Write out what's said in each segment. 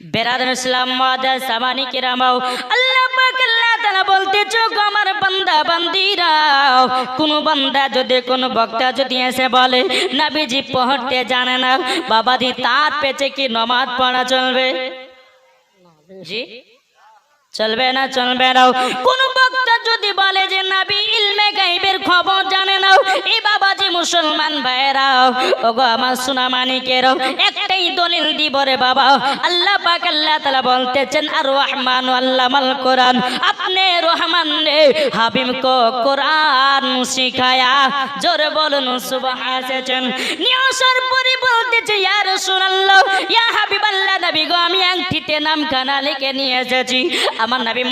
বেরাদন ইসলাম mother সামানি কিরামাও। আল্লাহ পাক আল্লাহ তাআলা বলতেছো, গো আমার বান্দা বান্দিরা কোন বান্দা যদি, কোন বক্তা যদি এসে বলে, নবীজি পড়তে জানে না, বাবাজি তার পেছে কি নমাজ পড়া চলবে? জি? চলবে না চলবে না। কোন বক্তা যদি বলে যে নবী ইলমে গাইবের খবর জানে না এই বাবাজি মুসলমান ভাইরা ওগো আমার সোনা মানিকের একটাই দলিল দিব রে বাবা। আল্লাহ পাক আল্লাহ তাআলা বলতেছেন, আর রহমান আল্লামাল কোরআন। আপনি রহমান রে, হাবিব কো কোরআন শিখায়া জোরে বলুন সুবহানাল্লাহ নিয়সর পরে ইয়া নবী গো আমি আংটিতে নাম লিখে নিয়ে এসেছি। আমার নবী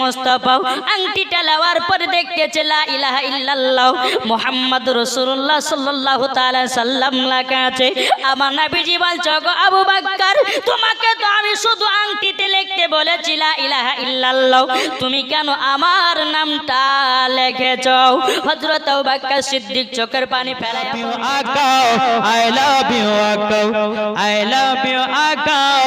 আংটিটা লাওয়ার পরে ইলাহা ইল্লাল্লাহ সাল্লাল্লাহু তাআলা সাল্লাম আমার নবীজি গো আবু বকর তোমাকে তো আমি শুধু আংটিতে লিখতে বলেছি লা ইলাহা ইল্লাল্লাহ। তুমি কেন আমার নামটা লিখেছো? হযরত আবু বকর সিদ্দিক চোখের পানি ফেলায় you, Akao. I love I love you, Akao.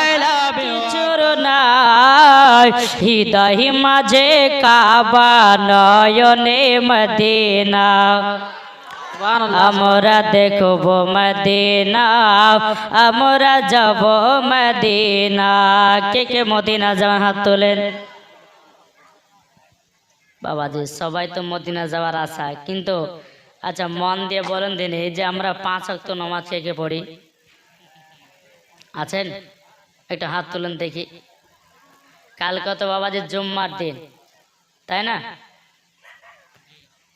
I love you. চরনায় হৃদয় মাঝে কাবা নয়নে মদিনা আমরা দেখব মদিনা আমরা যাব মদিনা কে কে মদিনা যাওয়ার হাত তোলেন বাবাজি সবাই তো মদিনা যাওয়ার আশা কিন্তু আচ্ছা মন দিয়ে বলেন দিন এই যে আমরা পাঁচ অক্ত নমাজ কে কে পড়ি আছেন? একটা হাত তুলেন দেখি। কালকে তো বাবাজি জুম্মার দিন তাই না?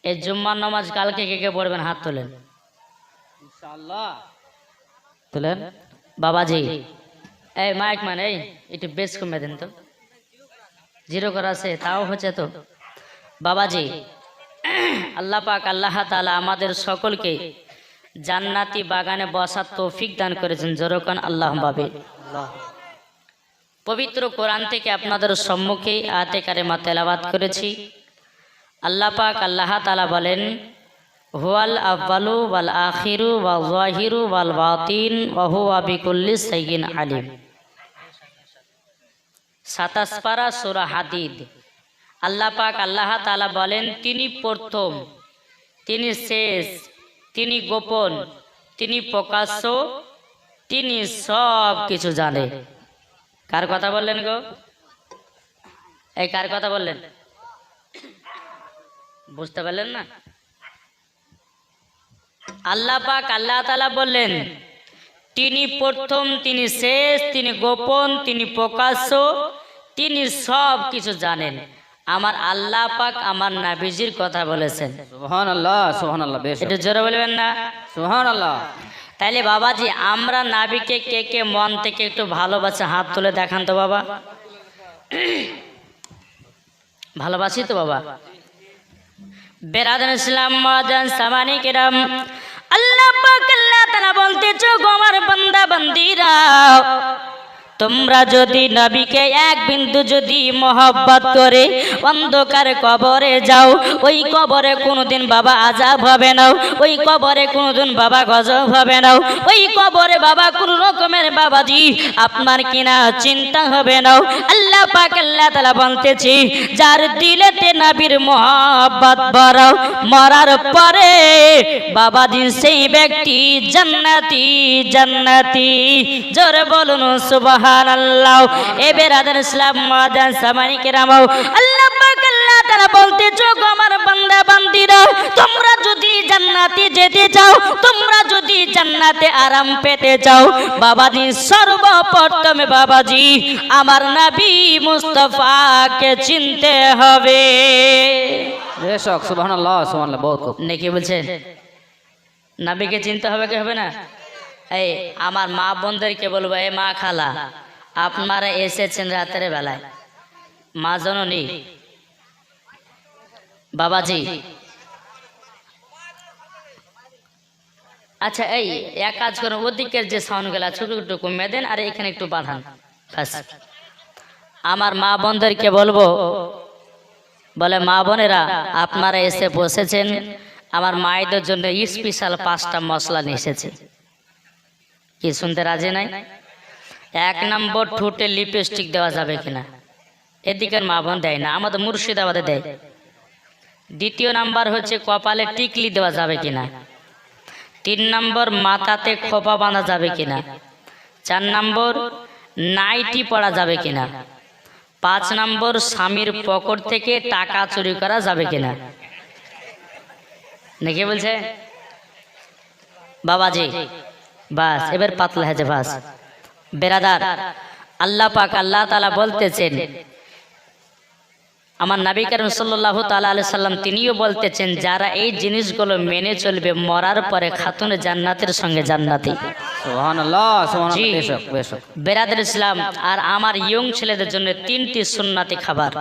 এই জুম্মার নামাজ কালকে কে কে পড়বেন? হাত তোলেন। তুলেন। বাবাজি এই মাইক মানে এই একটু বেশ কমে দেন তো। জিরো করা আছে তাও হচ্ছে তো। বাবাজি আল্লাহ পাক আল্লাহ তাআলা আমাদের সকলকে জান্নাতি বাগানে বসার তৌফিক দান করেছেন। জরকান আল্লাহ বাবে পবিত্র কোরআন থেকে আপনাদের সম্মুখে আতে কারেমা তেলাবাত করেছি। আল্লাহ পাক আল্লাহ তালা বলেন, হুয়াল আব্বালু ওয়াল আখিরু ওয়াল জাহিরু ওয়াল বাতিন ওয়া হুয়া বিকুল্লি সাইয়িন আলিম। সাতাশ পারা সূরা হাদিদ। আল্লাহ পাক আল্লাহ তালা বলেন, তিনি প্রথম, তিনি শেষ তিনি গোপন, তিনি প্রকাশ্য, তিনি সব কিছু জানে। কার কথা বললেন গো? এই কার কথা বললেন? বুঝতে পারলেন না? আল্লাহ পাক আল্লাহ তালা বললেন, তিনি প্রথম, তিনি শেষ, তিনি গোপন, তিনি প্রকাশ্য, তিনি সব কিছু জানেন। আমার আল্লাহ পাক আমার নাবিজির কথা বলেছেন। Subhanallah, Subhanallah, বেশ একটু জোরে বলবেন না? Subhanallah. তাইলে বাবাজি আমরা নাবিকে কে কে মন থেকে একটু ভালোবাসে হাত তুলে দেখান তো বাবা। ভালোবাসি তো বাবা। বেরাদান ইসলাম মাদান সামানি কিরাম। আল্লাহ পাক আল্লাহ তাআলা বলতেছো গো আমার বান্দা বান্দিরা তোমরা যদি নবীকে এক বিন্দু যদি মহব্বত করে অন্ধকার কবরে যাও, ওই কবরে কোনোদিন বাবা আজাব হবে না, ওই কবরে কোনোদিন বাবা গজব হবে না, ওই কবরে বাবা কোন রকমের বাবাজি আপনার কিনা চিন্তা হবে না। আল্লাহ পাক আল্লাহ তাআলা বলতেছি, যার দিলেতে নবীর মহব্বত বাড়াও মরার পরে বাবাজি সেই ব্যক্তি জান্নাতি জান্নাতি। জোরে বলুন সুবহানাল্লাহ। এ বেরাদার ইসলাম মাদান সামানি কেরামাও আল্লাহ পাক আল্লাহ তাআলা বলতে যোগ আমার বান্দা বান্দিরা তোমরা যদি জান্নাতে যেতে চাও তোমরা যদি জান্নাতে আরাম পেতে চাও বাবাজি সর্বপ্রথমে বাবাজি আমার নবী মুস্তাফাকে চিনতে হবে। সুবহানাল্লাহ সুবহানাল্লাহ বহুত নাকি বলছেন? নাবিকে চিনতে হবে কি হবে না? এই, আমার মা বোনদেরকে বলব, এ মা খালা, আপনারা এসেছেন রাতের বেলায়। মা জননী, বাবাজি আচ্ছা এই, এক কাজ করুন, ওদিকের যে সাউন্ড গেলা ছোট একটু কমিয়ে দেন আর এখানে একটু বাঁধান। আমার মা বোনদেরকে বলব, বলে, মা বোনেরা, আপনারা এসে বসেছেন। আমার মায়েদের জন্য স্পেশাল পাঁচটা মশলা নিয়ে এসেছে। কি শুনতে রাজি নাই? এক নম্বর ঠোঁটে লিপস্টিক দেওয়া যাবে কিনা? এদিকের মা বোন দেয় না, আমাদের মুর্শিদাবাদে দেয়। দ্বিতীয় নাম্বার হচ্ছে কপালে টিকলি দেওয়া যাবে কিনা? তিন নম্বর মাথাতে খোপা বাঁধা যাবে কিনা? চার নম্বর নাইটি পড়া যাবে কিনা? পাঁচ নম্বর স্বামীর পকেট থেকে টাকা চুরি করা যাবে কিনা? নাকি বলছে? বাবাজি বাস এবার পাতলা হয়েছে বাস। বেরাদার আল্লাহ পাক আল্লাহ তালা বলতেছেন আমার নবী করিম সাল্লাহ তালা আলি সাল্লাম তিনিও বলতেছেন যারা এই জিনিসগুলো মেনে চলবে মরার পরে খাতুন জান্নাতের সঙ্গে জান্নাতি। বেরাদের ইসলাম আর আমার ইয়ং ছেলেদের জন্য তিনটি সুন্নাতি খাবার।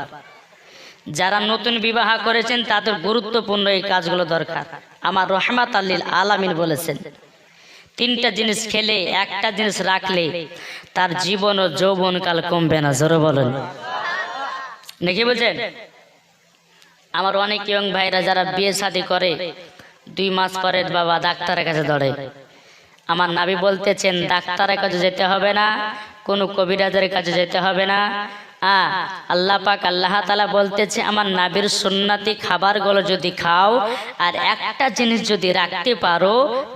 যারা নতুন বিবাহ করেছেন তাদের গুরুত্বপূর্ণ এই কাজগুলো দরকার। আমার রহমাত আল্লিল আলামিন বলেছেন তিনটা জিনিস খেলে একটা জিনিস রাখলে তার জীবন ও যৌবনকাল কমবে না। জোরে বলেন। নাকি বলছেন? আমার অনেক ইয়ং ভাইরা যারা বিয়ে শাদী করে দুই মাস পরে বাবা ডাক্তারের কাছে দৌড়ে। আমার নাবি বলতেছেন ডাক্তারের কাছে যেতে হবে না কোনো কবিরাজের কাছে যেতে হবে না আ আল্লাহ পাক আল্লাহ তালা বলতেছে, আমার নাবির সুন্নাতি খাবারগুলো যদি খাও আর একটা জিনিস যদি রাখতে পারো,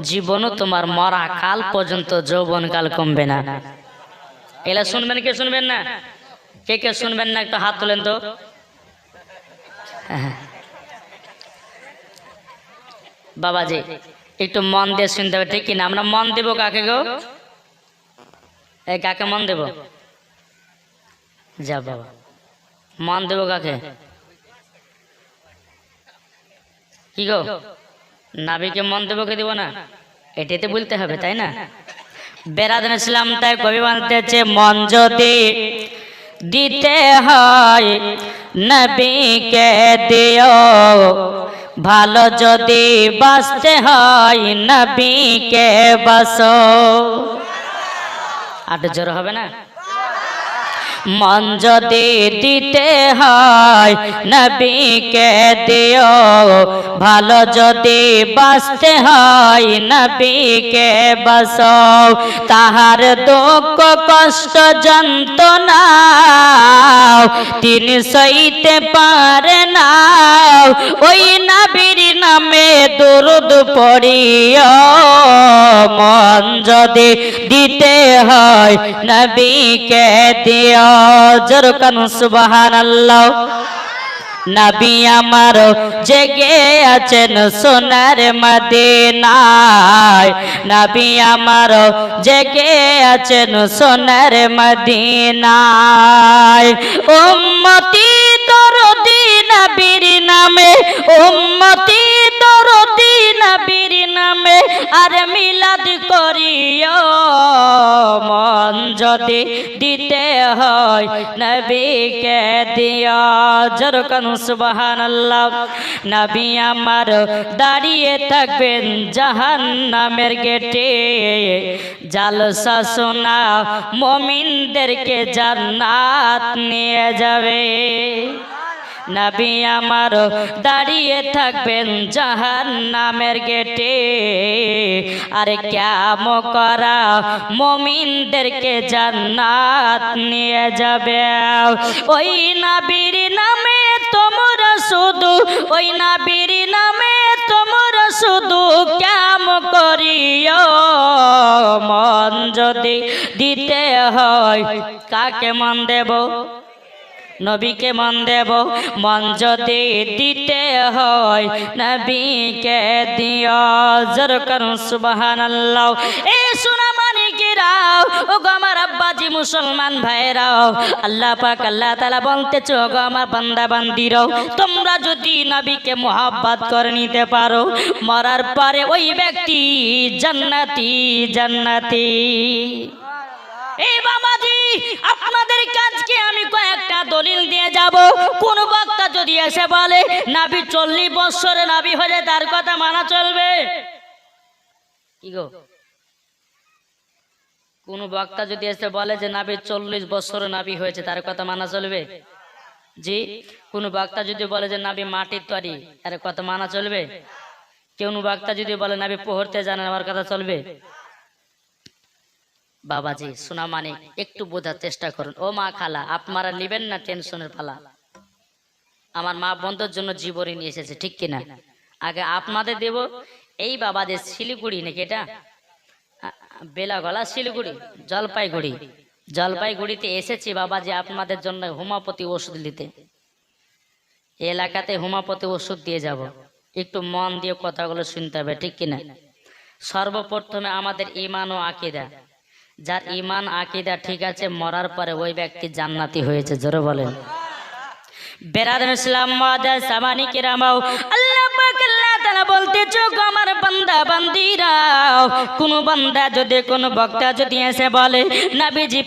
জীবনও তোমার মরা কাল পর্যন্ত যৌবনকাল কমবে না। এলা শুনবেন কে শুনবেন না? কে কে শুনবেন না? একটু হাত তোলেন তো। বাবাজি, একটু মন দিয়ে শুনতে হবে, ঠিক কিনা আমরা মন দেব কাকে গো? এই কাকে মন দেব? যা বাবা। মন দেব কাকে? কি গো? নাবিকে মন দেব কে দেব না? এটাই তো বলতে হবে, তাই না? বেড়াদিন ইসলাম তাই কবি বানতেছে, মন যদি দিতে হয়, নবীকে দিও। ভালো যদি বাঁচতে হয়, নবীকে বাসো আট জোর হবে না? মন যদি দিতে হয়, নবীকে দিও। ভালো যদি বাঁচতে হয়, নবীকে বস তাহার দুঃখ, কষ্ট যন্ত্রণা তিনি সইতে পারে না। ওই নবীর নামে দুরুদ পড়িও। মন যদি দিতে হয়, নবীকে দিও। জোরকান সুবাহান আল্লাহ নবী আমার জেগে আছেন সোনার মদিনায়। নবী আমার জেগে আছেন সোনার মদিনায়। উম্মতি দরদি নবীর নামে, উম্মতি দরদি নবীর নামে আর মিলাদ করিও। মন যদি দিতে হয় নবীকে দিও। জরকান সুবাহান আল্লাহ নবী আমার দাঁড়িয়ে থাকবেন জাহান নামের গেটে। জালসা শোনা মমিনদেরকে জান্নাত নিয়ে যাবে। নবী আমার দাঁড়িয়ে থাকবেন জাহান নামের গেটে। আরে ক্যাম করা মমিনদেরকে জান্নাত নিয়ে যাবে। ওই নাবির নামে তোমরা শুধু, ওই নাবির নামে তোমরা শুধু ক্যাম করিও। মন যদি দিতে হয়, কাকে মন দেব? নবীকে মন দেব, মন যদি দিতে হয়, নবীকে দিও। জোর করুন সুবাহান আল্লাহ এ সোনা মানিকেরাও ও গো আমার আব্বাজি মুসলমান ভাইরাও। আল্লাহ পাক, আল্লাহ তালা বলতেছো গো আমার বান্দা বান্দিরাও, তোমরা যদি নবীকে মোহাব্বত করে নিতে পারো, মরার পরে ওই ব্যক্তি জান্নাতি জান্নাতি। এই বাবাজি, আপনাদের কাজকে আমি কয়েকটা দলিল দিয়ে যাব। কোন বক্তা যদি এসে বলে, নাবি, চল্লিশ বৎসরে নাবি হলে তার কথা মানা চলবে? কি গো? কোন বক্তা যদি এসে বলে যে, নাবি, চল্লিশ বৎসরে নাবি হয়েছে, তার কথা মানা চলবে? জি, কোন বক্তা যদি বলে যে, নাবি, মাটির তরি, তার কথা মানা চলবে? কেউ বক্তা যদি বলে, নাবি পড়তে জানেন আমার কথা চলবে? বাবাজি সোনা মানে একটু বোঝার চেষ্টা করুন। ও মা খালা, আপনারা নিবেন না টেনশনের পালা? আমার মা বন্ধুর জন্য জীবনী নিয়ে এসেছে, ঠিক কিনা? আগে আপনাদের দেব, এই বাবাদের শিলিগুড়ি নাকি এটা? বেলাগলা শিলিগুড়ি, জলপাইগুড়ি। জলপাইগুড়িতে এসেছি বাবা যে আপনাদের জন্য হোমিওপ্যাথি ওষুধ নিতে। এলাকাতে হোমিওপ্যাথি ওষুধ দিয়ে যাব। একটু মন দিয়ে কথাগুলো শুনতে হবে, ঠিক কিনা? সর্বপ্রথমে আমাদের ইমান ও আকিদা। যার ইমান আকিদা ঠিক আছে, মরার পরে ওই ব্যক্তি জান্নাতি হয়েছে, জোরে বলেন। বেরাদন ইসলাম আল্লাহ আমার যদি যদি এসে বলে, নবীজি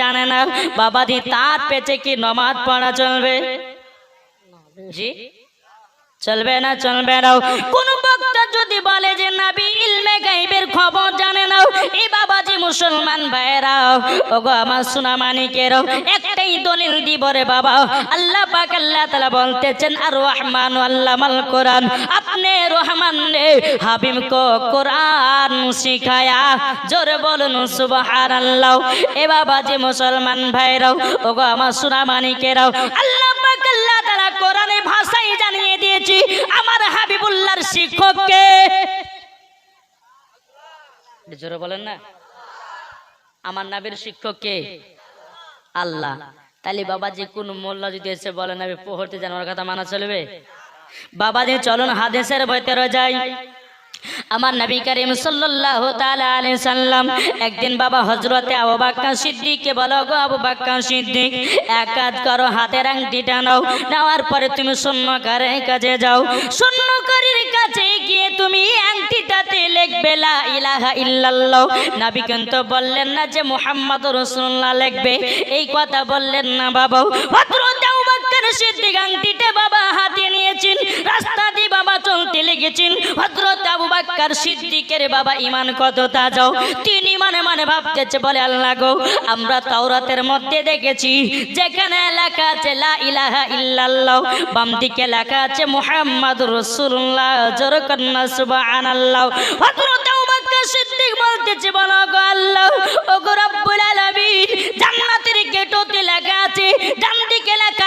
জানে না, বাবাজি তার পেছে কি নমাজ পড়া চলবে? জি? চলবে না চলবে না। কোন বক্তা যদি বলে যে, নবী, ইলমে গাইবের খবর জানে না এই বাবাজি মুসলমান ভাইরা ওগো আমার সোনা মানিকের একটাই দলিল দিব রে বাবা। আল্লাহ পাক আল্লাহ তাআলা বলতেছেন, আর রহমান আল্লামাল কোরআন, আপনি রহমান রে, হাবিব কো কোরআন শিখায়া, জোরে বলুন, সুবহানাল্লাহ। এ বাবাজি মুসলমান ভাইরাও, ওগো আমার সোনা মানিকেরাও আল্লাহ পাক আল্লাহ তাআলা কোরআনে ভাষায় জানিয়ে দিয়েছি আমার হাবিবুল্লাহর শিক্ষককে। জোরে বলেন না। আমার নাবির শিক্ষককে আল্লাহ। তাহলে বাবা যে কোন মোল্লা যদি এসে বলেন আমি পড়তে জানার কথা মানা চলবে? বাবা যে চলন হাদেশের ভেতরে যাই। আমার নবী করিম সাল্লাল্লাহু তাআলা আলাইহি সাল্লাম একদিন বাবা হযরতে আবু বকর সিদ্দিককে বলো, গো আবু বকর সিদ্দিক, এক কাজ করো, হাতের আংটিটা নাও, নেওয়ার পরে তুমি শূন্যকারের কাছে যাও। শূন্যকারীর কাছে গিয়ে তুমি আংটিটাতে লিখবে, লা ইলাহা ইল্লাল্লাহ। নবী কিন্তু বললেন না যে মুহাম্মদ রাসূলুল্লাহ লিখবে, এই কথা বললেন না বাবা। হযরতে বকর সিদ্দিক বাবা হাতে নিয়েছেন। রাস্তা দিয়ে বাবা চলতে লেগেছেন। হযরত আবু বকর সিদ্দিকের বাবা ঈমান কত তাজাও তিনি মানে মানে ভাবতেছে, বলে আল্লাহ গো, আমরা তাওরাতের মধ্যে দেখেছি, যেখানে লেখা আছে, লা ইলাহা ইল্লাল্লাহ বাম দিকে লেখা আছে, মুহাম্মাদুর রাসূলুল্লাহ জোর কন্না সুবহানাল্লাহ। হযরত আবু বকর সিদ্দিক বলতেছে, বলো গো আল্লাহ ও গো রব্বুল আলামিন জান্নাতের গেটতে লেখা আছে ডান দিকে লেখা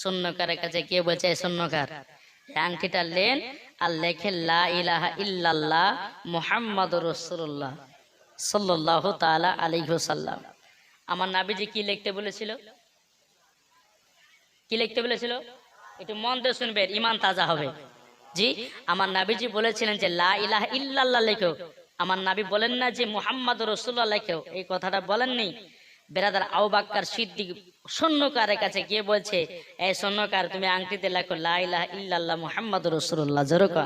শূন্যকারের কাছে কে বলছে শূন্যকার আংটিটা লেন আর লেখে, লা ইলাহা ইল্লাল্লাহ মুহাম্মাদুর রাসূলুল্লাহ সাল্লাল্লাহু তাআলা আলাইহি আমার নাবিজি কি লিখতে বলেছিল? কি লিখতে বলেছিল? একটু মন দিয়ে শুনবে ইমান তাজা হবে। জি, আমার নাবিজি বলেছিলেন যে, লা ইলাহা ইল্লাল্লাহ লেখো। আমার নাবি বলেন না যে মুহাম্মদ রসুল্লাহ লেখো। এই কথাটা বলেননি। বেরাদার আউবাক্কার সিদ্দিক সৈন্যকারের কাছে গিয়ে বলছে, এই সৈন্যকার তুমি আংটিতে লেখো, লা ইলাহা ইল্লাল্লাহ মুহাম্মদ রসুল্লাহ জরুক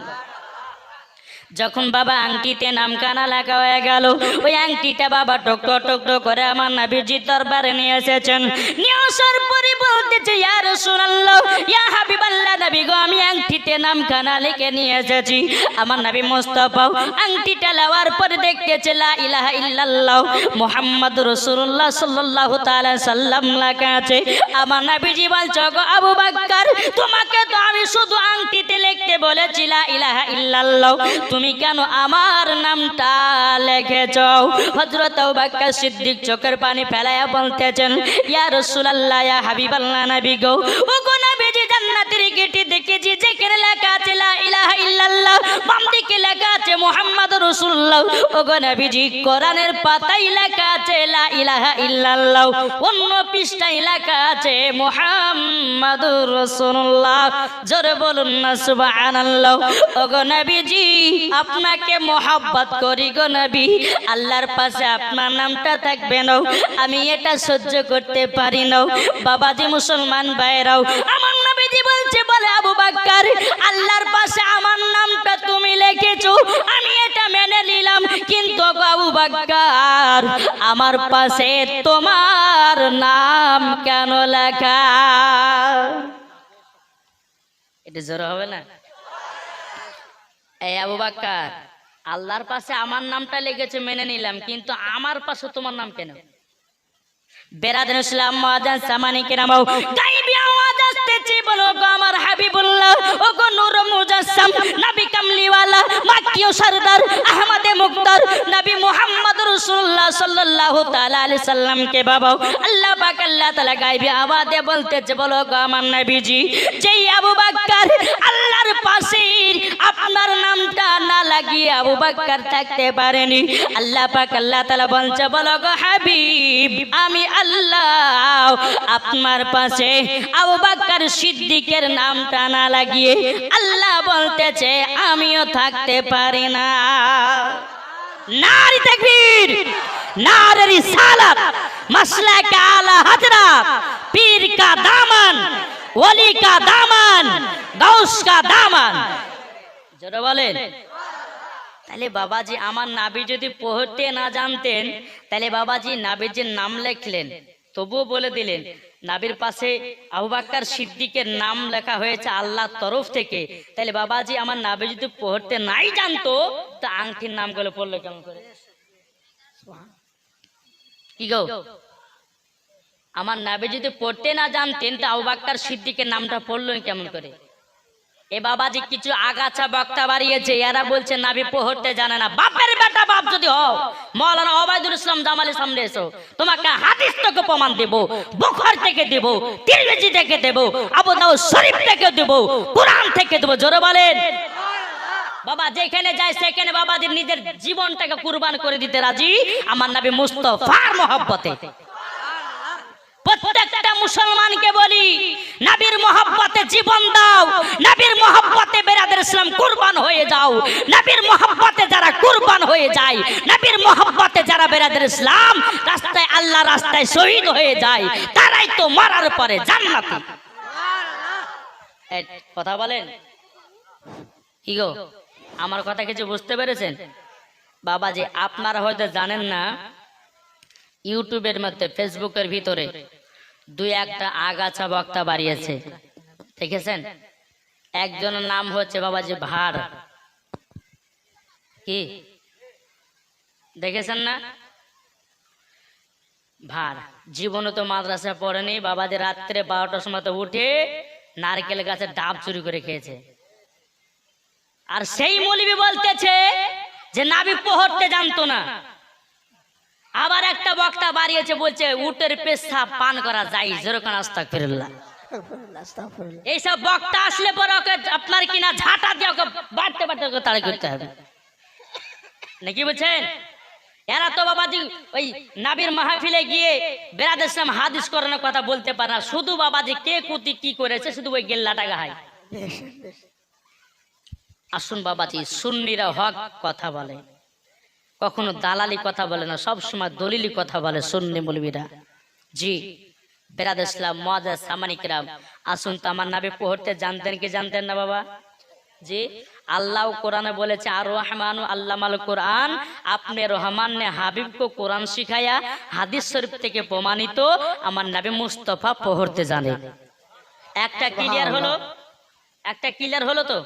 যখন বাবা আংটিতে নামখানা লেখা হয়ে গেল, ওই আংটিটা বাবা টক টক টক করে আমার নাবিজি দরবারে নিয়ে এসেছেন। নিয়ে আসার পরে বলতেছে ইয়া রাসূলুল্লাহ, ইয়া গো, আমি আংটিতে লিখে নিয়ে এসেছি। আমার আংটিটা লাওয়ার পরে ইল্লাল্লাহ সাল্লাম আমার আবু তোমাকে তো আমি শুধু আংটিতে লিখতে বলেছি, লা ইলাহা ইল্লাল্লাহ, তুমি কেন আমার নামটা লিখেছ? হযরত আবু সিদ্দিক চোখের পানি ফেলায়া বলতেছেন, ইয়া রাসূলুল্লাহ, ইয়া হাবিবাল্লাহ নবী গো। ও গো নবীজি জান্নাতের গেটে দেখেছি, যেখানে লেখা আছে, লা ইলাহা ইল্লাল্লাহ বাম দিকে লেখা আছে রাসূলুল্লাহ ও গো কোরআনের পাতায় লেখা আছে, লা ইলাহা ইল্লাল্লাহ অন্য পৃষ্ঠায় লেখা আছে রাসূলুল্লাহ জোরে বলুন না, সুবহানাল্লাহ। ও গো আপনাকে মোহাব্বত করি গো নবী, আল্লাহর পাশে আপনার নামটা থাকবে না, আমি এটা সহ্য করতে পারি না। বাবাজি মুসলমান ভাইরাও আমার নবী নবীজি বলছে, বলে আবু বাক্কার, আল্লাহর পাশে আমার নামটা তুমি লিখেছো, আমি এটা মেনে নিলাম। কিন্তু আবু বাক্কার, আমার পাশে তোমার নাম কেন লেখা? এটা জোর হবে না? এই আবু বাক্কার, আল্লাহর পাশে আমার নামটা লেগেছে মেনে নিলাম, কিন্তু আমার পাশে তোমার নাম কেন? বেরাদিন ইসলাম মাজান সামানি কেরামাও, গাইবি আওয়াজ আসতেছে, বলো গো আমার হাবিবুল্লাহ, ও গো নূর মুজাসসাম, নবী কামলিওয়ালা মাকিও সরদার আহমদে মুক্তার, নবী মুহাম্মদ রাসূলুল্লাহ সাল্লাল্লাহু তাআলা আলাইহি সাল্লামকে বাবা আল্লাহ পাক আল্লাহ তাআলা গাইবি আওয়াজে বলতেছে, বলো গো আমার নবীজি, যেই আবু বকর লাগিয়ে আবু বকর থাকতে পারেনি। আল্লাহ পাক আল্লাহ তাআলা বলছে, বলো গো হাবিব, আমি আল্লাহ, আপনার পাশে আবু বকর সিদ্দিকের নামটা না লাগিয়ে আল্লাহ বলতেছে, আমিও থাকতে পারি না। নারী তাকবীর, নারে রিসালাত মাসলা কা আলা কা দামন, ওলি দামন, গাউস কা দামন। জোরে বলেন। তাহলে বাবাজি আমার নাবি যদি পড়তে না জানতেন, তাহলে বাবাজি নাবিজির নাম লেখলেন। তবুও বলে দিলেন, নাবির পাশে আবুবাক্কার সিদ্দিকের নাম লেখা হয়েছে আল্লাহর তরফ থেকে। তাহলে বাবাজি আমার নাবি যদি পড়তে নাই জানতো, তা আংটির নামগুলো পড়ল কেমন করে? কি গো? আমার নাবি যদি পড়তে না জানতেন, তা আবুবাক্কার সিদ্দিকের নামটা পড়লেন কেমন করে? এ বাবাজি কিছু আগাছা বক্তা বাড়িয়েছে, এরা বলছে, নাবি পড়তে জানে না। বাপের বেটা বাপ যদি হও, মৌলানা ওবায়দুল ইসলাম জামালের সামনে এসো, তোমাকে হাদিস থেকে প্রমাণ দেব, বুখার থেকে দেব, তিরমিজি থেকে দেব, আবু দাউদ শরীফ থেকে দেব, কোরআন থেকে দেব। জোরে বলেন। বাবা, যেখানে যায়, সেখানে বাবাজির নিজের জীবনটাকে কুরবান করে দিতে রাজি। আমার নবী মুস্তফার মহব্বতে। প্রত্যেকটা মুসলমানকে বলি, নাবির মহব্বতে জীবন দাও, নবীর মহব্বতে বেরাদের ইসলাম কুরবান হয়ে যাও, নবীর মহব্বতে যারা কুরবান হয়ে যায়, নবীর মহব্বতে যারা বেরাদের ইসলাম রাস্তায়, আল্লাহ রাস্তায় শহীদ হয়ে যায়, তারাই তো মরার পরে জান্নাতি। কথা বলেন? কি গো? আমার কথা কিছু বুঝতে পেরেছেন? বাবাজি, আপনারা হয়তো জানেন না ইউটিউবের মধ্যে, ফেসবুকের ভিতরে দুই একটা আগাছা বক্তা বাড়িয়েছে। দেখেছেন? একজনের নাম হচ্ছে বাবাজি ভার। কি? দেখেছেন না? ভার। জীবনে তো মাদ্রাসা পড়েনি, বাবাজি রাত্রে বারোটার সময় তো উঠে নারকেল গাছের ডাব চুরি করে খেয়েছে। আর সেই মলিবি বলতেছে যে নাবি পড়তে জানতো না। আবার একটা বক্তা বাড়িয়েছে বলছে উটের পেশা পান করা যায় যেরকম আস্তাক ফিরল্লাহ এইসব বক্তা আসলে পরে ওকে আপনার কিনা ঝাঁটা দিয়ে ওকে বাড়তে বাড়তে ওকে তাড়ি করতে হবে। নাকি বলছেন? এরা তো বাবাজি ওই নাবির মাহফিলে গিয়ে বেরাদ ইসলাম হাদিস করানোর কথা বলতে পারে না। শুধু বাবাজি কে কুতি কি করেছে শুধু ওই গেল্লাটা গাহায় আসুন বাবাজি সুন্নিরা হক কথা বলে। কখনো দালালি কথা বলে না সব সময় দলিলি কথা বলে সুন্নি মৌলবীরা জি বেরাদ ইসলাম মজা সামানিকরাম আসুন তো আমার নাবি পড়তে জানতেন কি জানতেন না বাবা? জি আল্লাহ কোরআনে বলেছে আর রহমান আল্লামাল কোরআন আপনি রহমান নে হাবিব কো কোরআন শিখায়া হাদিস শরীফ থেকে প্রমাণিত আমার নাবি মুস্তফা পড়তে জানে। একটা ক্লিয়ার হলো? একটা ক্লিয়ার হলো তো?